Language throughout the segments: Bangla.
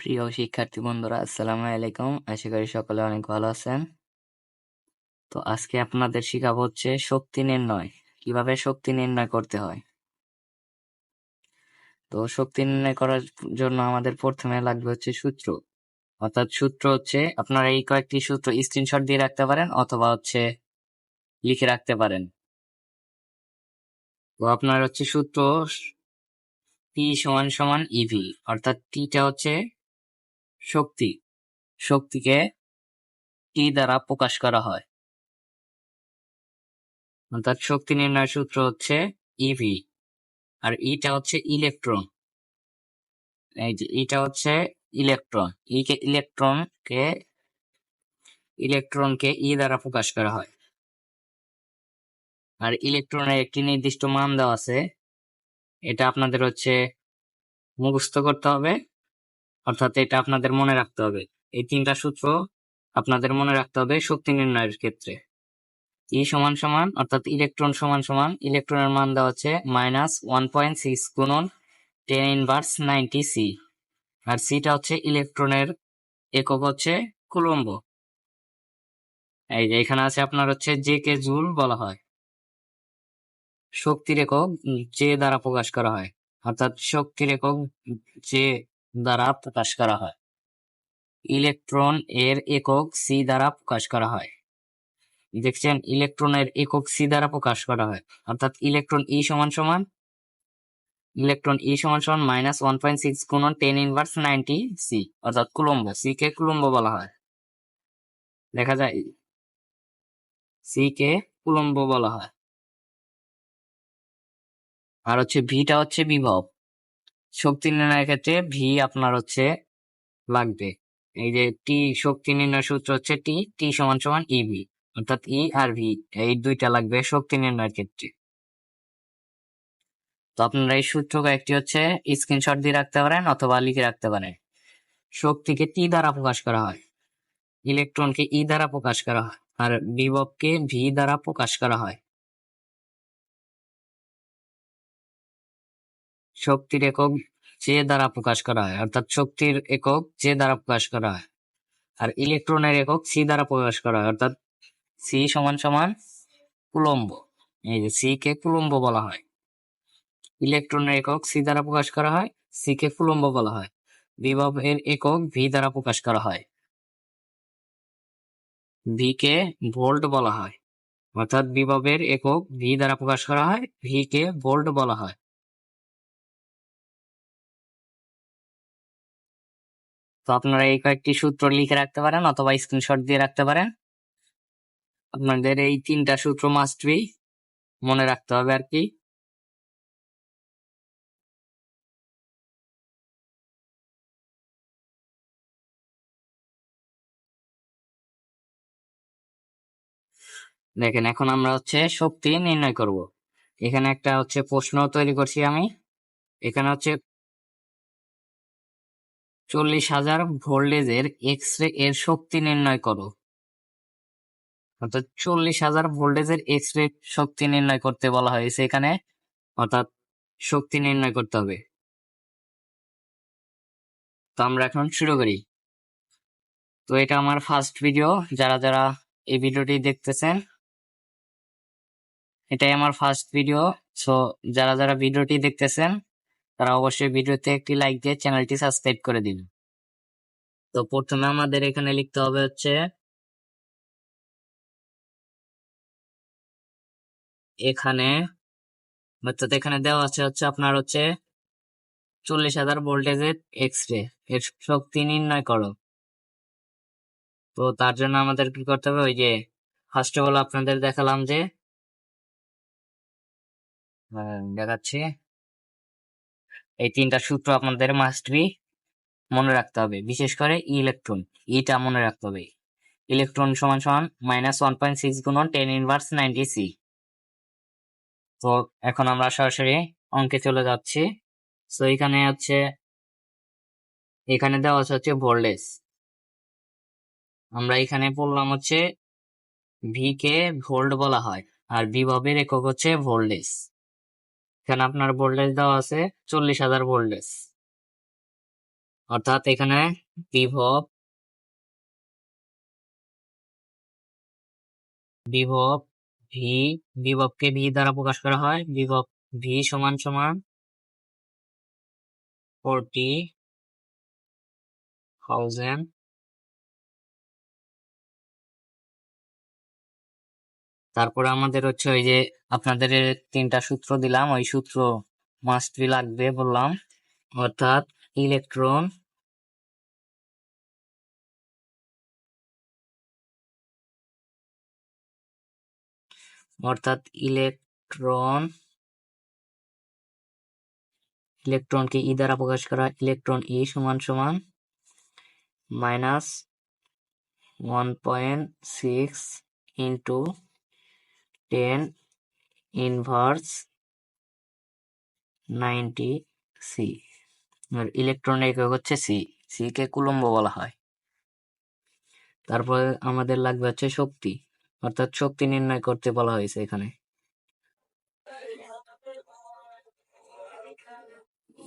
প্রিয় শিক্ষার্থী বন্ধুরা, আসসালামু আলাইকুম। আশা করি সকলে অনেক ভালো আছেন। তো আজকে আপনাদের শেখাবো হচ্ছে শক্তি নির্ণয়। কীভাবে শক্তি নির্ণয় করতে হয়? তো শক্তি নির্ণয় করার জন্য আমাদের প্রথমে লাগবে হচ্ছে সূত্র। অর্থাৎ সূত্র হচ্ছে আপনারা এই কয়েকটি সূত্র স্ক্রিনশট দিয়ে রাখতে পারেন অথবা হচ্ছে লিখে রাখতে পারেন। তো আপনার হচ্ছে সূত্র টি সমান সমান ইভি অর্থাৎ টিটা হচ্ছে শক্তি, শক্তিকে টি দ্বারা প্রকাশ করা হয়। অর্থাৎ শক্তি নির্ণয় সূত্র হচ্ছে ইভি আর ইটা হচ্ছে ইলেকট্রন এই যে ইটা হচ্ছে ইলেকট্রন ইকে ইলেকট্রনকে ইলেকট্রনকে ই দ্বারা প্রকাশ করা হয়। আর ইলেকট্রনের একটি নির্দিষ্ট মান দেওয়া আছে, এটা আপনাদের হচ্ছে মুখস্থ করতে হবে। অর্থাৎ এটা আপনাদের মনে রাখতে হবে। এই তিনটা সূত্র আপনাদের মনে রাখতে হবে শক্তি নির্ণয়ের ক্ষেত্রে। ই সমান সমান, অর্থাৎ ইলেকট্রন সমান সমান ইলেকট্রনের মান দেওয়া হচ্ছে মাইনাস ওয়ান পয়েন্ট সিক্স গুণন টেন ইনভার্স নাইনটি সি আর সিটা হচ্ছে ইলেকট্রনের একক হচ্ছে কুলম্ব। এই যে এখানে আছে আপনার হচ্ছে জে কে জুল বলা হয়। শক্তির একক যে দ্বারা প্রকাশ করা হয়। অর্থাৎ শক্তির একক যে দ্বারা প্রকাশ করা হয়। ইলেকট্রন এর একক সি দ্বারা প্রকাশ করা হয়। দেখছেন ইলেকট্রনের একক সি দ্বারা প্রকাশ করা হয়। অর্থাৎ ইলেকট্রন ই সমান সমান, ইলেকট্রন ই সমান সমান মাইনাস ওয়ান পয়েন্ট সিক্স গুণন টেন ইনভার্স নাইনটি সি অর্থাৎ কুলম্ব। সি কে কুলম্ব বলা হয়। দেখা যায় সি কে কুলম্ব বলা হয়। আর হচ্ছে ভিটা হচ্ছে বিভব। শক্তি নির্ণয়ের ক্ষেত্রে ভি আপনার হচ্ছে লাগবে। এই যে টি শক্তি নির্ণয় সূত্র হচ্ছে টি টি সমান সমান ইভি অর্থাৎ ই আর ভি এই দুইটা লাগবে শক্তি নির্ণয়ের ক্ষেত্রে। তো আপনারা এই সূত্র কয়েকটি হচ্ছে স্ক্রিনশট দিয়ে রাখতে পারেন অথবা লিখে রাখতে পারেন। শক্তিকে টি দ্বারা প্রকাশ করা হয় ইলেকট্রনকে ই দ্বারা প্রকাশ করা হয়, আর বিভবকে ভি দ্বারা প্রকাশ করা হয়। শক্তির একক যে দ্বারা প্রকাশ করা হয়, অর্থাৎ শক্তির একক যে দ্বারা প্রকাশ করা হয়, আর ইলেকট্রনের একক সি দ্বারা প্রকাশ করা হয়, অর্থাৎ সি সমান সমান কুলম্ব, এই যে সি কে কুলম্ব বলা হয়। ইলেকট্রনের একক সি দ্বারা প্রকাশ করা হয়, সি কে কুলম্ব বলা হয়। বিভবের একক ভি দ্বারা প্রকাশ করা হয়। ভি কে ভোল্ট বলা হয়, অর্থাৎ বিভবের একক ভি দ্বারা প্রকাশ করা হয়, ভি কে ভোল্ট বলা হয়। তো আপনারা এই কয়েকটি সূত্র লিখে রাখতে পারেন অথবা স্ক্রিনশট দিয়ে রাখতে পারেন। আপনাদের এই তিনটা সূত্র মাস্ট বি মনে রাখতে হবে আর কি। দেখেন, এখন আমরা হচ্ছে শক্তি নির্ণয় করব। এখানে একটা হচ্ছে প্রশ্ন তৈরি করছি আমি। এখানে হচ্ছে চল্লিশ হাজার ভোল্টেজের এক্স রে এর শক্তি নির্ণয় করো। অর্থাৎ চল্লিশ হাজার ভোল্টেজের এক্স রে শক্তি নির্ণয় করতে বলা হয়েছে এখানে। অর্থাৎ শক্তি নির্ণয় করতে হবে। তো আমরা এখন শুরু করি। তো এটা আমার ফার্স্ট ভিডিও যারা যারা এই ভিডিওটি দেখতেছেন, এটাই আমার ফার্স্ট ভিডিও সো যারা যারা ভিডিওটি দেখতেছেন তারা অবশ্যই ভিডিওতে একটি লাইক দিয়ে চ্যানেলটি সাবস্ক্রাইব করে দিন তো প্রথমে আমাদের এখানে লিখতে হবে হচ্ছে, এখানে অর্থাৎ এখানে দেওয়া আছে হচ্ছে আপনার হচ্ছে চল্লিশ হাজার ভোল্টেজের এক্স রে এর শক্তি নির্ণয় করো। তো তার জন্য আমাদের কি করতে হবে, ওই যে ফার্স্ট অফ অল আপনাদের দেখালাম যে দেখাচ্ছি। এই তিনটা সূত্র আপনাদের মাস্ট বি মনে রাখতে হবে। বিশেষ করে ইলেকট্রন ইটা মনে রাখতে হবে। ইলেকট্রন সমান সমান মাইনাস ওয়ান পয়েন্ট সিক্স গুণন টেন ইনভার্স নাইনটি সি তো এখন আমরা সরাসরি অঙ্কে চলে যাচ্ছি। তো এখানে হচ্ছে, এখানে দেওয়া আছে হচ্ছে ভোল্টেজ আমরা এখানে পড়লাম হচ্ছে ভি কে ভোল্ট বলা হয়, আর বিভবের একক হচ্ছে ভোল্টেজ এখানে আপনার ভোল্টেজ দেওয়া আছে চল্লিশ হাজার ভোল্টেজ অর্থাৎ এখানে বিভব বিভব ভি বিভবকে ভি দ্বারা প্রকাশ করা হয়। বিভব ভি সমান সমান ফোরটি থাউজেন্ড তারপরে আমাদের হচ্ছে ওই যে আপনাদের তিনটা সূত্র দিলাম, ওই সূত্র মাস্ট বি লাগবে বললাম। অর্থাৎ ইলেকট্রন অর্থাৎ ইলেকট্রন ইলেকট্রনকে ই দ্বারা প্রকাশ করা ইলেকট্রন ই সমান সমান minus one point six into ten inverse ninety C আর ইলেকট্রন একক হচ্ছে সি সি কে কুলম্ব বলা হয়। তারপরে আমাদের লাগবে হচ্ছে শক্তি। অর্থাৎ শক্তি নির্ণয় করতে বলা হয়েছে এখানে।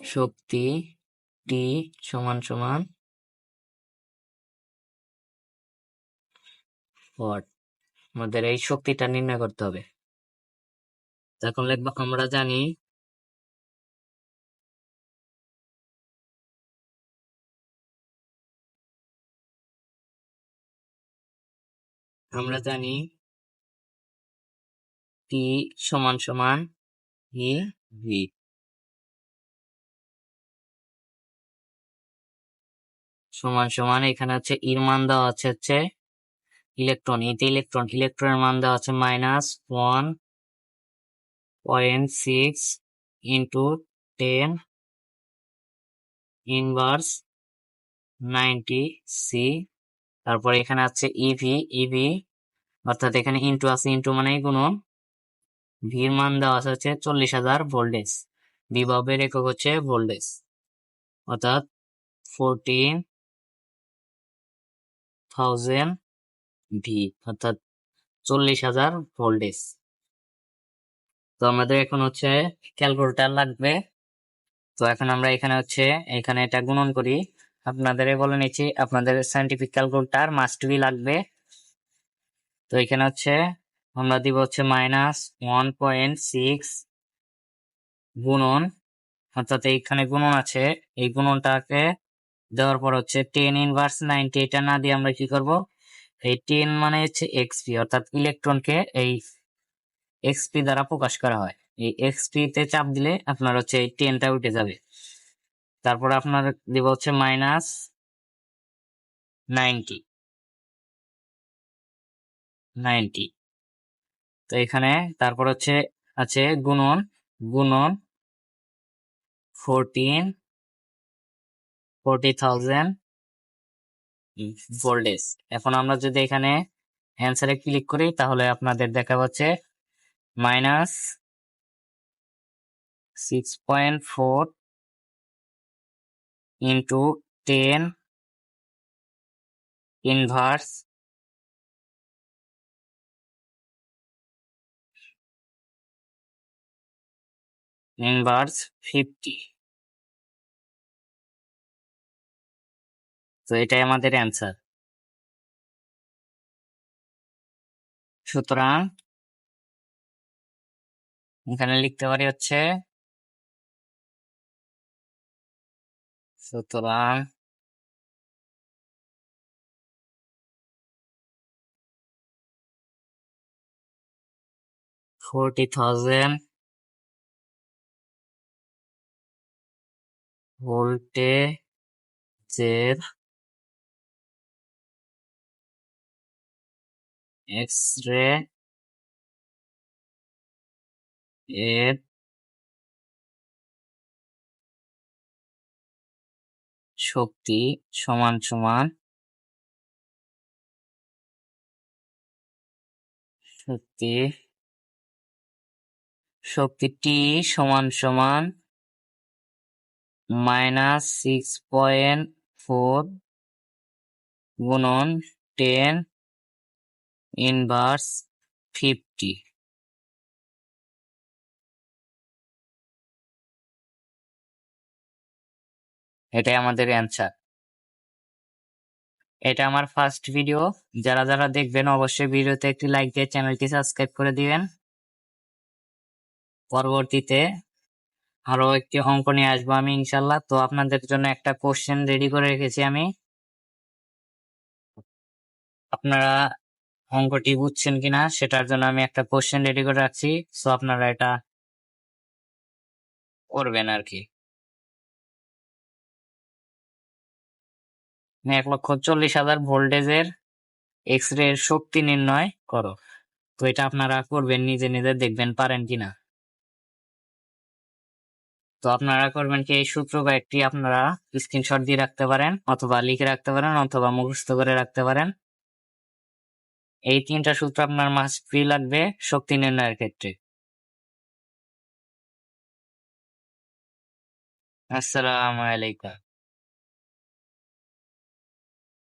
শক্তি টি সমান সমান ওয়াট আমাদের এই শক্তিটা নির্ণয় করতে হবে। এখন লিখব, আমরা জানি আমরা জানি টি সমান সমান ই ভি সমান সমান এখানে হচ্ছে ইর মান দেওয়া আছে হচ্ছে ইলেকট্রন এতে ইলেকট্রন, ইলেকট্রনের মান দেওয়া আছে minus one point six into ten inverse ninety C তারপর এখানে আছে ইভি ইভি অর্থাৎ এখানে ইন্টু আছে ইন্টু মানে গুণন। ভির মান দেওয়া আছে হচ্ছে চল্লিশ হাজার ভোল্টেজ বিভবের একক হচ্ছে ভোল্টেজ অর্থাৎ ফোরটিন থাউজেন্ড ভি অর্থাৎ চল্লিশ হাজার ভোল্টেজ তো আমাদের এখন হচ্ছে ক্যালকুলেটার লাগবে। তো এখন আমরা এখানে হচ্ছে, এখানে এটা গুণন করি। আপনাদের বলে নিচ্ছি, আপনাদের সাইন্টিফিক ক্যালকুলেটার মাস্ট বি লাগবে। তো এখানে হচ্ছে আমরা দিব হচ্ছে মাইনাস ওয়ান পয়েন্ট সিক্স গুণন, অর্থাৎ এইখানে গুণন আছে। এই গুণনটাকে দেওয়ার পর হচ্ছে টেন ইনভার্স নাইনটি এটা না দিয়ে আমরা কি করব? এই টেন মানে হচ্ছে এক্সপি অর্থাৎ ইলেকট্রনকে এই এক্সপি দ্বারা প্রকাশ করা হয়। এই এক্সপি তে চাপ দিলে আপনার হচ্ছে এই টেনটা উঠে যাবে। তারপর আপনার দিব হচ্ছে মাইনাস নাইনটি নাইনটি তো এখানে তারপর হচ্ছে আছে গুণন গুণন ফোরটিন ফোরটি থাউজেন্ড ভোল্টেজ এখন আমরা যদি এখানে অ্যান্সারে ক্লিক করি, তাহলে আপনাদের দেখা যাচ্ছে minus six point four into ten inverse inverse fifty তো এটাই আমাদের অ্যান্সার সুতরাং এখানে লিখতে পারি হচ্ছে সুতরাং ফোরটি থাউজেন্ড ভোল্টেজের এক্স রে এর শক্তি সমান সমান শক্তি শক্তি টি সমান সমান মাইনাস সিক্স পয়েন্ট ফোর গুণন টেন ইনভার্স ফিফটি। এটাই আমাদের অ্যান্সার। এটা আমার ফার্স্ট ভিডিও। যারা যারা দেখবেন, অবশ্যই ভিডিওতে একটি লাইক দিয়ে চ্যানেলটি সাবস্ক্রাইব করে দিবেন। পরবর্তীতে আরও একটি অঙ্ক নিয়ে আসব আমি, ইনশাল্লাহ। তো আপনাদের জন্য একটা কোশ্চেন রেডি করে রেখেছি আমি। আপনারা অঙ্কটি বুঝছেন কিনা সেটার জন্য আমি একটা কোশ্চেন রেডি করে রাখছি। সো আপনারা এটা করবেন আর কি। এক লক্ষ চল্লিশ হাজার ভোল্টেজের এক্স রে শক্তি নির্ণয় করো। তো, এটা আপনারা করবেন, নিজে নিজে দেখবেন পারেন কিনা। তো, আপনারা করবেন কি, এই সূত্র কয়েকটি আপনারা স্ক্রিনশট দিয়ে রাখতে পারেন, অথবা লিখে রাখতে পারেন, অথবা মুখস্থ করে রাখতে পারেন। এই তিনটা সূত্র আপনার মাস্ট ফ্রি লাগবে? শক্তি নির্ণয়ের ক্ষেত্রে। আসসালামু আলাইকুম।